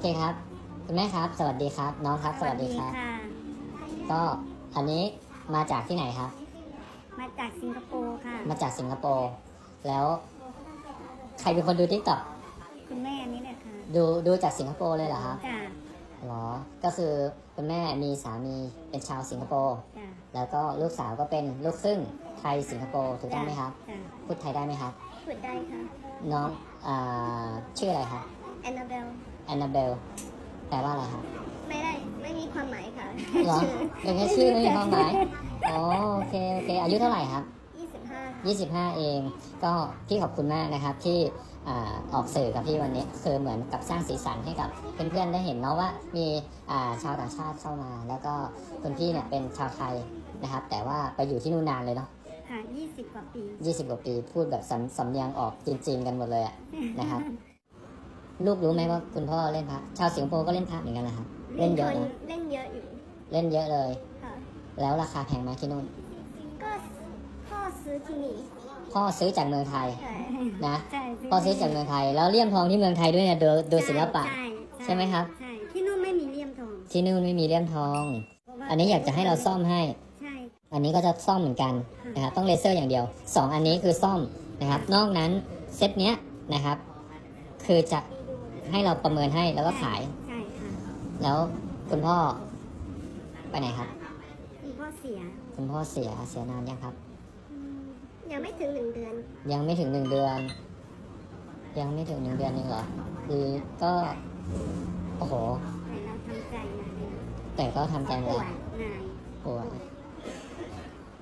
เคครับ คุณแม่ครับ สวัสดีครับ น้องครับ สวัสดีครับค่ะก็อันนี้มาจากที่ไหนครับ มาจากสิงคโปร์ค่ะ มาจากสิงคโปร์ แล้ว ใครเป็นคนดูทิกตอกคุณแม่นี่แหละค่ะดูดูจากสิงคโปร์เลยเหรอครับจ้ะหรอ ก็คือคุณแม่มีสามีเป็นชาวสิงคโปร์ จ้ะแล้วก็ลูกสาวก็เป็นลูกครึ่งไทยสิงคโปร์ถูกต้องไหมครับ จ้ะพูดไทยได้ไหมครับ พูดได้ค่ะ น้องอ่าชื่ออะไรครับ แอนนาเบล แอนนาเบลแปลว่าอะไรครับ ไม่ได้ ไม่มีความหมายค่ะเหรอเป็นแค่ชื่อไม่มีความหมายอ๋อโอเคโอเค อายุเท่าไหร่ครับ 25 25เอง ก็พี่ขอบคุณมากนะครับที่อ่าออกสื่อกับพี่วันนี้คือเหมือนกับสร้างสีสันให้กับเพื่อนๆได้เห็นเนาะว่ามีอ่าชาวต่างชาติเข้ามา แล้วก็คุณพี่เนี่ยเป็นชาวไทยนะครับ แต่ว่าไปอยู่ที่นู่นนานเลยเนาะค่ะ20 กว่าปี 20 กว่าปีพูดแบบสำสำเนียงออกจีนๆกันหมดเลยอะนะครับ ลูกรู้ไหมว่าคุณพ่อเล่นพระชาวสิงคโปร์ก็เล่นพระเหมือนกันนะครับ เล่นเยอะคนะเล่นเยอะอยู่เล่นเยอะเลย ค่ะ แล้วราคาแพงไหมที่นู่น ก็พ่อซื้อที่นี่พ่อซื้อจากเมืองไทยใช่นะใช่พ่อซื้อจากเมืองไทย แล้วเลี่ยมทองที่เมืองไทยด้วยเนี่ยดูดูศิลปะใช่ใช่ไหมครับ ใช่ ที่นู่นไม่มีเลี่ยมทอง ที่นู่นไม่มีเลี่ยมทองเพราะว่าอันนี้อยากจะให้เราซ่อมให้ ใช่ อันนี้ก็จะซ่อมเหมือนกันนะครับต้องเลเซอร์อย่างเดียว 2 อันนี้คือซ่อมนะครับ นอกนั้นเซตเนี้ยนะครับ คือจะ ให้เราประเมินให้แล้วก็ขาย ใช่ค่ะแล้วคุณพ่อไปไหนครับ คุณพ่อเสียคุณพ่อเสียเสียนานยังครับ อืมยังไม่ถึงหนึ่งเดือน ยังไม่ถึงหนึ่งเดือน ยังไม่ถึงหนึ่งเดือนเองเหรอคือก็โอ้โห แต่เราทำใจนะแต่ก็ทำใจปแล้ววดนายป่วย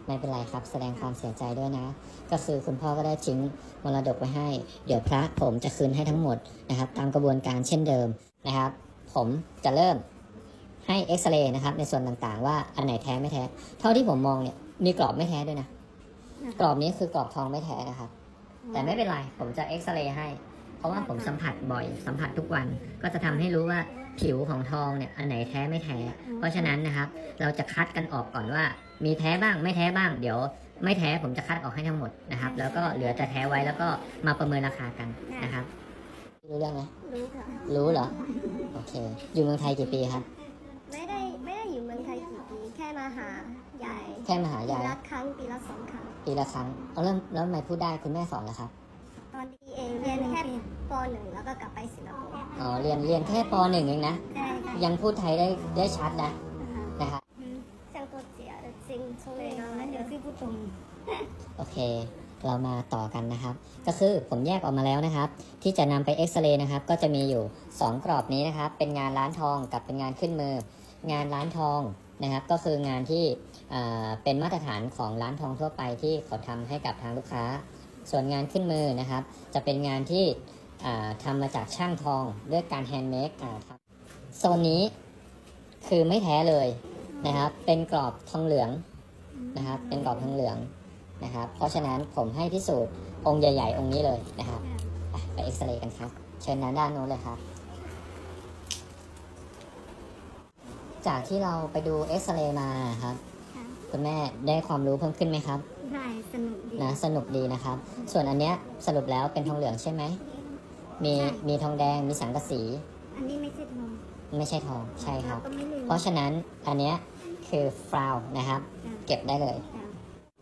ไม่เป็นไรครับ แสดงความเสียใจด้วยนะ ก็คือคุณพ่อก็ได้ทิ้งมรดกไว้ให้ เดี๋ยวพระผมจะคืนให้ทั้งหมดนะครับ ตามกระบวนการเช่นเดิมนะครับ ผมจะเริ่มให้เอ็กซเรย์นะครับ ในส่วนต่างๆ ว่าอันไหนแท้ไม่แท้ เท่าที่ผมมองเนี่ยมีกรอบไม่แท้ด้วยนะ กรอบนี้คือกรอบทองไม่แท้นะครับ แต่ไม่เป็นไร ผมจะเอ็กซเรย์ให้ เพราะว่าผมสัมผัสบ่อย สัมผัสทุกวัน ก็จะทำให้รู้ว่า ผิวของทองเนี่ยอันไหนแท้ไม่แท้ เพราะฉะนั้นนะครับ เราจะคัดกันออกก่อนว่า มีแท้บ้างไม่แท้บ้าง เดี๋ยว ไม่แท้ผมจะคัดออกให้ทั้งหมดนะครับ แล้วก็เหลือแต่แท้ไว้แล้วก็มาประเมินราคากันนะครับรู้เรื่องไหมรู้ค่ะรู้เหรอโอเค อยู่เมืองไทยกี่ปีครับไม่ได้ไม่ได้อยู่เมืองไทยกี่ปีแค่มาหาใหญ่แค่มาหาปียายละครั้งปีละสองครั้งปีละครั้งเอาเริ่มแล้วทำไมพูดได้คุณแม่สอนเหรอครับตอนที่เองเรียนแค่ ปหนึ่งแล้วก็กลับไปสิงคโปร์อ๋อเรียนเรียนแค่ปหนึ่งเองนะ ใช่ค่ะยังพูดไทยได้ได้ชัดนะนะครับ像ตัวเสียจริงช่วยเราเดี๋ยวที่พูดตรงโอเค เรามาต่อกันนะครับ ก็คือผมแยกออกมาแล้วนะครับ ที่จะนำไปเอ็กซเรย์นะครับ ก็จะมีอยู่ 2 กรอบนี้นะครับ เป็นงานร้านทองกับเป็นงานขึ้นมือ งานร้านทองนะครับ ก็คืองานที่อ่าเป็นมาตรฐานของร้านทองทั่วไปที่เขาทำให้กับทางลูกค้า ส่วนงานขึ้นมือนะครับ จะเป็นงานที่อ่า ทำมาจากช่างทองด้วยการแฮนด์เมดครับโซนนี้คือไม่แท้เลยนะครับ เป็นกรอบทองเหลืองนะครับ เป็นกรอบทองเหลืองนะครับ เพราะฉะนั้นผมให้พิสูจน์องค์ใหญ่ ๆ องค์นี้เลยนะครับ ไปไปเอ็กซเรย์กันครับ เชิญด้านด้านโน้นเลยครับ จากที่เราไปดูเอ็กซเรย์มาครับคุณแม่ได้ความรู้เพิ่มขึ้นไหมครับ ได้ สนุกดีนะ สนุกดีนะครับ ส่วนอันเนี้ยสรุปแล้วเป็นทองเหลืองใช่ไหม มีมีทองแดงมีสังกะสี อันนี้ไม่ใช่ทองไม่ใช่ทองใช่ครับก็ไม่ลืมเพราะฉะนั้นอันเนี้ยคือฟราวนะครับเก็บได้เลย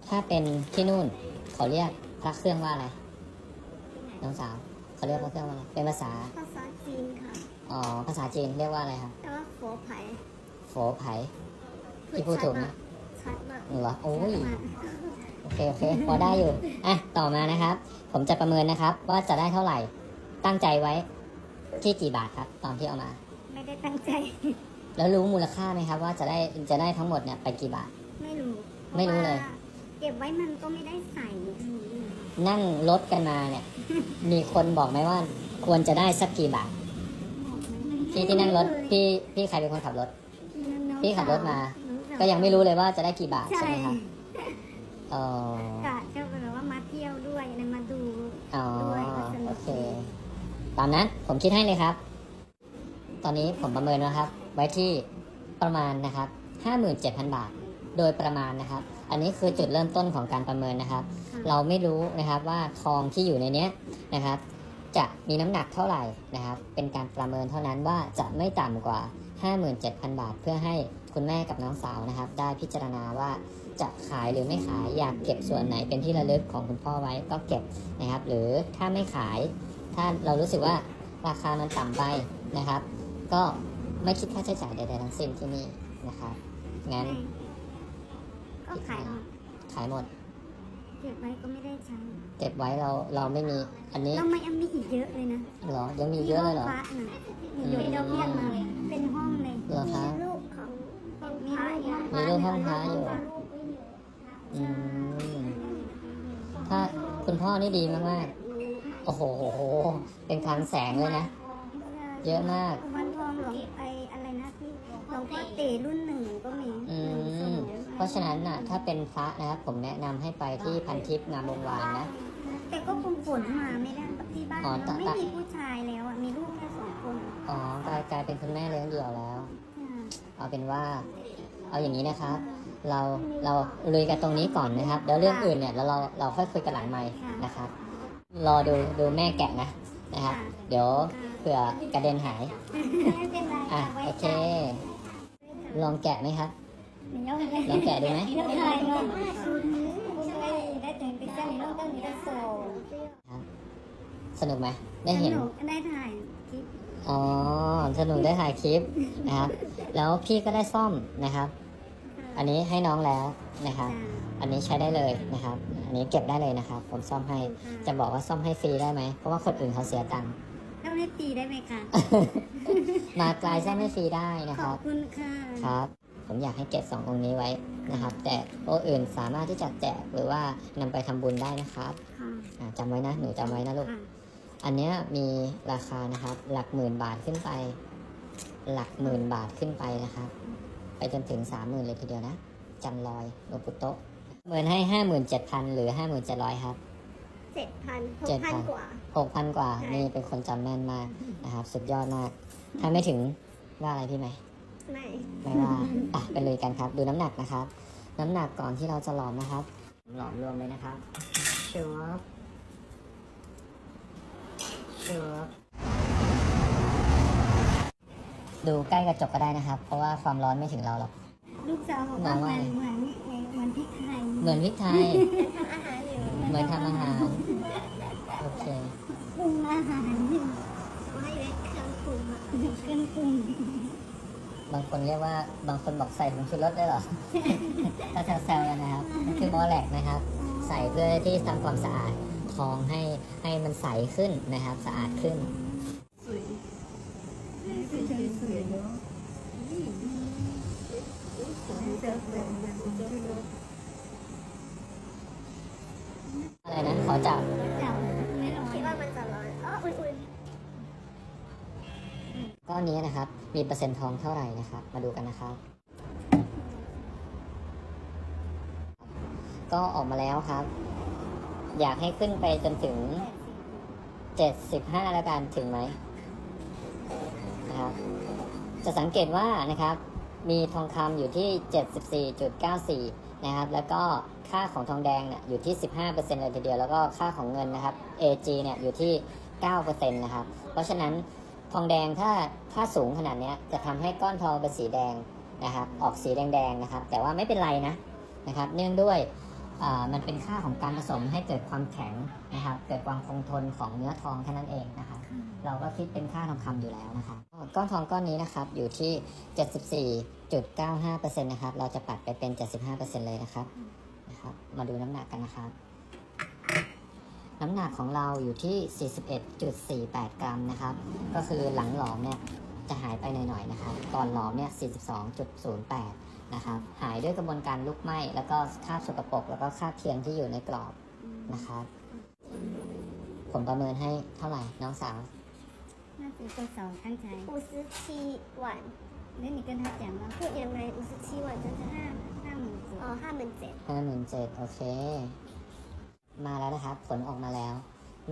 ถ้าเป็นที่นู่นเขาเรียกพระเครื่องว่าอะไรน้องสาวเขาเรียกพระเครื่องว่าอะไรเป็นภาษาภาษาจีนค่ะ อ๋อภาษาจีนเรียกว่าอะไรครับแต่ว่าโฟไผ่โฝไผที่พูดถูกนะ ชัดมากเหรอโอ้ย ชัดมากโอเคโอเคพอได้อยู่ อะ ต่อมานะครับ ผมจะประเมินนะครับ ว่าจะได้เท่าไหร่ ตั้งใจไว้ ที่กี่บาทครับ ตอนที่เอามา ไม่ได้ตั้งใจ แล้วรู้มูลค่าไหมครับ ว่าจะได้จะได้ทั้งหมดเนี่ยไปกี่บาท ไม่รู้ไม่รู้เลยพาะว่าเก็บไว้มันก็ไม่ได้ใส่นั่งรถกันมาเนี่ย มีคนบอกไหมว่า ควรจะได้สักกี่บาทพี่ที่นั่งรถพี่พี่ใครเป็นคนขับรถ พี่ขับรถมา ก็ยังไม่รู้เลยว่าจะได้กี่บาทใช่ใช่ไหมครับอ๋อ ตามนั้นผมคิดให้เลยครับ ตอนนี้ผมประเมินนะครับ ไว้ที่ประมาณนะครับ 57,000 บาท โดยประมาณนะครับ อันนี้คือจุดเริ่มต้นของการประเมินนะครับ เราไม่รู้นะครับว่าทองที่อยู่ในเนี้ยนะครับ จะมีน้ำหนักเท่าไหร่นะครับ เป็นการประเมินเท่านั้นว่าจะไม่ต่ำกว่า 57,000 บาท เพื่อให้คุณแม่กับน้องสาวนะครับ ได้พิจารณาว่าจะขายหรือไม่ขายอยากเก็บส่วนไหนเป็นที่ระลึกของคุณพ่อไว้ก็เก็บนะครับ หรือถ้าไม่ขาย ถ้าเรารู้สึกว่าราคามันต่ำไปนะครับ ก็ไม่คิดค่าใช้จ่ายใดๆทั้งสิ้นที่นี่นะครับ งั้นก็ขายหมดขายหมด เก็บไว้ก็ไม่ได้ใช้ เก็บไว้เราเราไม่มีอันนี้แล้วไม่อันมีอีกเยอะเลยนะเหรอยังมีเยอะเลยเหรอที่ห้งพระน่ะมีอยู่เดียวเพียงมาเป็นห้องเลยเหรอครับมีลูกของของมีลูกมีรูปห้องพระอยู่อืมถ้าคุณพ่อนี่ดีมากๆ โอ้โห เป็นคลังแสงเลยนะ เยอะมากวันทองหลวงไออะไรนะที่หลวงพ่อเตรุ่นหนึ่งก็มีอืมเพราะฉะนั้นน่ะ ถ้าเป็นพระนะครับ ผมแนะนำให้ไปที่พันทิพย์งามวงวานนะ แต่ก็คงฝนมาไม่ได้ที่บ้านอ๋อเราตะ ไม่มีผู้ชายแล้วอะมีลูกแค่สองคนอ๋อกลายกลายเป็นคุณแม่เลี้ยงเดี่ยวแล้วเอาเป็นว่า เอาอย่างนี้นะครับ เราเราลุยกันตรงนี้ก่อนนะครับ เดี๋ยวเรื่องอื่นเนี่ยเราเราเราค่อยคุยกันหลังไมค์นะครับ รอดูดูแม่แกะนะนะครับเดี๋ยวเผื่อกระเด็นหายไม่เป็นไรอะไว้โอเค ลองแกะไหมครับเดี๋ยวลองแกะดูไหมเดี๋ยวถ่ายก่อนได้ถึงไปเจ้าในโลกต้องมีได้โซ่สนุกไหมได้เห็นสกได้ถ่ายคลิปอ๋อสนุกได้ถ่ายคลิปนะครับ แล้วพี่ก็ได้ซ่อมนะครับ อันนี้ให้น้องแล้วนะครับ อันนี้ใช้ได้เลยนะครับอั นนี้เก็บได้เลยนะครับ ผมซ่อมให้ จะบอกว่าซ่อมให้ฟรีได้ไหม เพราะว่าคนอื่นเขาเสียตังค์แล้วให้ตีได้ไหมคะมาไกลซ่อมให้ฟรีได้นะขคอรับบคุณค่ะ ครับ ผมอยากให้เก็บสององค์นี้ไว้นะครับ แต่โองค์อื่นสามารถที่จะแจกหรือว่านำไปทำบุญได้นะครับค่ะอ่าจำไว้นะ หนูจำไว้นะลูกค่ะอันเนี้ยมีราคานะครับ หลักหมื่นบาทขึ้นไป หลักหมื่นบาทขึ้นไปนะครับ ไปจนถึงสามหมื่นเลยทีเดียวนะจันลอยหลวงปู่โตะ เมินให้ห้าหมื่นเจ็ดพันหรือห้าหมื่นเจ็ดร้อยครับเจ็ดพันหเจ็กดพัพันนกว่าหกพันกว่าใช่นี่เป็นคนจำแม่นมากนะครับ สุดยอดมาก ถ้าไม่ถึงว่าอะไรพี่ไหมไม่ไม่ว่าอะไปเลยกันครับ ดูน้ำหนักนะครับ น้ำหนักก่อนที่เราจะหลอมนะครับ หลอมรวมเลยนะครับชัวบชัวบดูใกล้กระจกก็ได้นะครับ เพราะว่าความร้อนไม่ถึงเราหรอก ลูกสาวบอกว่าเหมือนเหมือน เหมือนพริกไทยเหมือนพริกไทยอาหารอยู่เหมือนทำอาหาร โอเค ปรุงอาหารอยู่ไม่ได้เครื่องปรุงอะเครื่องปรุงบางคนเรียกว่า บางคนบอกใส่ผงชูรสได้วยเหรอ ก็แซวๆกันนะครับนี่คือหมอแหลกนะครับ ใส่เพื่อที่ทำความสะอาดทองให้ให้มันใสขึ้นนะครับ สะอาดขึ้น อะไรนะ ขอจับจับไม่ร้อนคิดว่ามันจะร้อนอ๋ออุ่นก้อนนี้นะครับ มีเปอร์เซ็นต์ทองเท่าไหร่นะครับ มาดูกันนะครับ ก็ออกมาแล้วครับ อยากให้ขึ้นไปจนถึง75แล้วกันถึงไหมนะครับ จะสังเกตว่านะครับ มีทองคำอยู่ที่ 74.94 นะครับ แล้วก็ค่าของทองแดงเนี่ยอยู่ที่ 15%เลยทีเดียว แล้วก็ค่าของเงินนะครับ AG เนี่ยอยู่ที่ 9%นะครับ เพราะฉะนั้นทองแดงถ้าถ้าสูงขนาดนี้จะทำให้ก้อนทองเป็นสีแดงนะครับ ออกสีแดงๆนะครับ แต่ว่าไม่เป็นไรนะนะครับ เนื่องด้วย มันเป็นค่าของการผสมให้เกิดความแข็งนะครับเกิดความคงทนของเนื้อทองแค่นั้นเองนะครับเราก็คิดเป็นค่าทองคำอยู่แล้วนะครับก้อนทองก้อนนี้นะครับอยู่ที่ 74.95%นะครับเราจะปัดไปเป็น 75%เลยนะครับนะครับมาดูน้ำหนักกันนะครับน้ำหนักของเราอยู่ที่ 41.48 กรัมนะครับ ก็คือหลังหลอมเนี่ยจะหายไปหน่อยๆนะครับ ก่อนหลอมเนี่ย 42.08นะครับ หายด้วยกระบวนการลุกไหม้ แล้วก็คราบสกปรก แล้วก็คราบเทียมที่อยู่ในกรอบนะครับ ผมประเมินให้เท่าไหร่น้องสาว น่าจะตัวสองตั้งใจ 五十七万， แล้ว你跟他讲ว่า พูดยังไง五十七万就是 ห้าห้าหมื่นสี่ 哦，他们姐 ห้าหมื่นเจ็ดโอเค มาแล้วนะครับ ผลออกมาแล้ว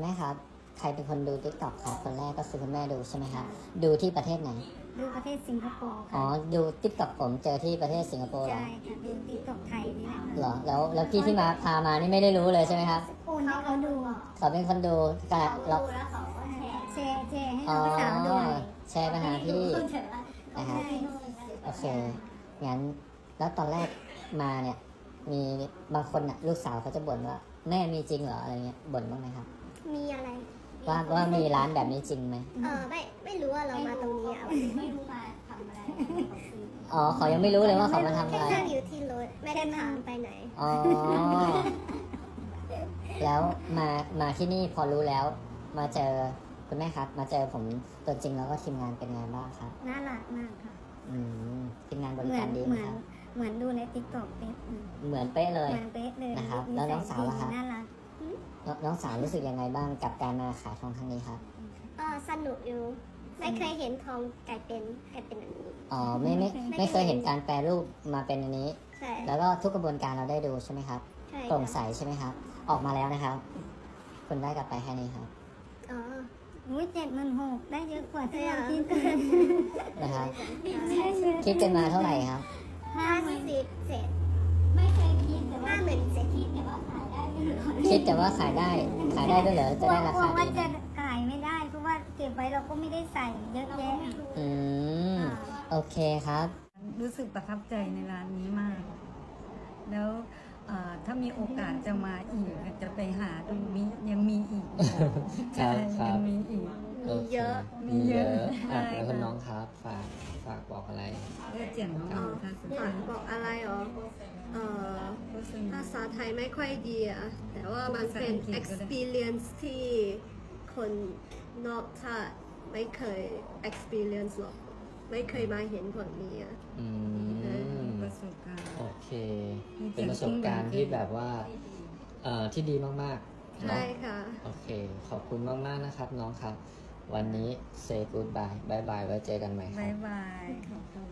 แม่ครับ ใครเป็นคนดูติ๊กต็อกครับ คนแรกก็คือคุณแม่ดูใช่ไหมครับ ดูที่ประเทศไหน ดูประเทศสิงคโปร์อ๋อค่ะดูติ๊กต็อกผมเจอที่ประเทศสิงคโปร์เหรอใช่ค่ะดูติ๊กต็อกไทยนี่แหละเหรอแล้วแล้วพี่ที่มาพามานี่ไม่ได้รู้เลยใช่ไหมครับโอนให้เขาดูเขาเป็นคนดูแต่เราแล้วเขาก็ให้แชร์ให้อ๋น้อองสาวด้วยแชร์ไปหาพี่เถอะนะครับ โอเค งั้น แล้วตอนแรกมาเนี่ย มีบางคนน่ะ ลูกสาวเขาจะบ่นว่า แม่มีจริงเหรออะไรเงี้ยบ่นบ้างไหมครับ มีอะไร ว่าว่ามีร้านแบบนี้จริงไหมเออไม่ไม่รู้ว่าเรามาตรงนี้อะไม่รู้มาทำอะไรอ๋อเขายังไม่รู้เลยว่าเขามาทำแค่อะไรนั่งอยู่ที่รถไม่ได้ถามไปไหนอ๋อแล้วมามาที่นี่พอรู้แล้ว มาเจอคุณแม่ครับ มาเจอผมตัวจริงแล้วก็ทีมงานเป็นไงบ้างครับน่ารักมากค่ะอืมทีมงานบเหริมือการนดีเหไหมมือนครับเหมือนดูในติ๊กต็อกเป๊ะเหมือนเป๊ะเลยเหมือนเป๊ะเลยนะครับ แล้วน้องสาวล่ะครับน่ารัก นน้องสาวรู้สึกยังไงบ้างกับการมาขายทองครั้งนี้ครับก็สนุกอยู่ ไม่เคยเห็นทองกลายเป็นกลายเป็นอันนี้ อ๋อไม่ไม่ไม่เคยเห็นการแปลรูปมาเป็นอันนี้ ใช่ แล้วก็ทุกกระบวนการเราได้ดูใช่ไหมครับใช่โปร่งใสใช่ไหมครับ ออกมาแล้วนะครับ คุณได้กลับไปแค่นี้ครับ อ๋ออุ้ยเจ็ดหมื่นหกได้เยอะกว่าที่ใช่เราเหรอคิดกันนะครับใช่เลยคิดกันมาเท่าไหร่ครับห้าสิบเจ็ดไม่เคยคิดแต่ว่าห้าหมื่นเจ็ดคิดแต่ว่า คิดแต่ว่าขายได้ ขายได้ด้วยเหรอ จะได้รากลัวคาว่าดีไหมจะขายไม่ได้เพราะว่าเก็บไว้เราก็ไม่ได้ใส่เยอะแยะอืม โอเคครับ รู้สึกประทับใจในร้านนี้มาก แล้วเอ่อถ้ามีโอกาสจะมาอีกจะไปหาดูมียังมีอีกครับใช่ครับยังมีอีกมีเยอะ มีเยอะอะใช่แล้วคุณน้องครับ ฝากฝากบอกอะไรเลือดเจียนของเราค่ะสุดฝาท้ากยบอกอะไรเหรอ เอ่อก็ซึ่งภาษาไทยไม่ค่อยดีอะแต่ว่ามันเป็นภาษาอังกฤษก็ได้ experience ที่คนนอกชาติไม่เคย experience หรอก ไม่เคยมาเห็นผลนี้อะอืมประสบการณ์ โอเคมีเป็นประสบการณ์ที่แบบว่าเอ่อที่ดีมากๆเนอะใช่ค่ะ โอเค ขอบคุณมากๆนะครับ น้องครับ วันนี้ say goodbye บายบายไว้เจอกันใหม่ครับ๊ายบาย ขอบคุณ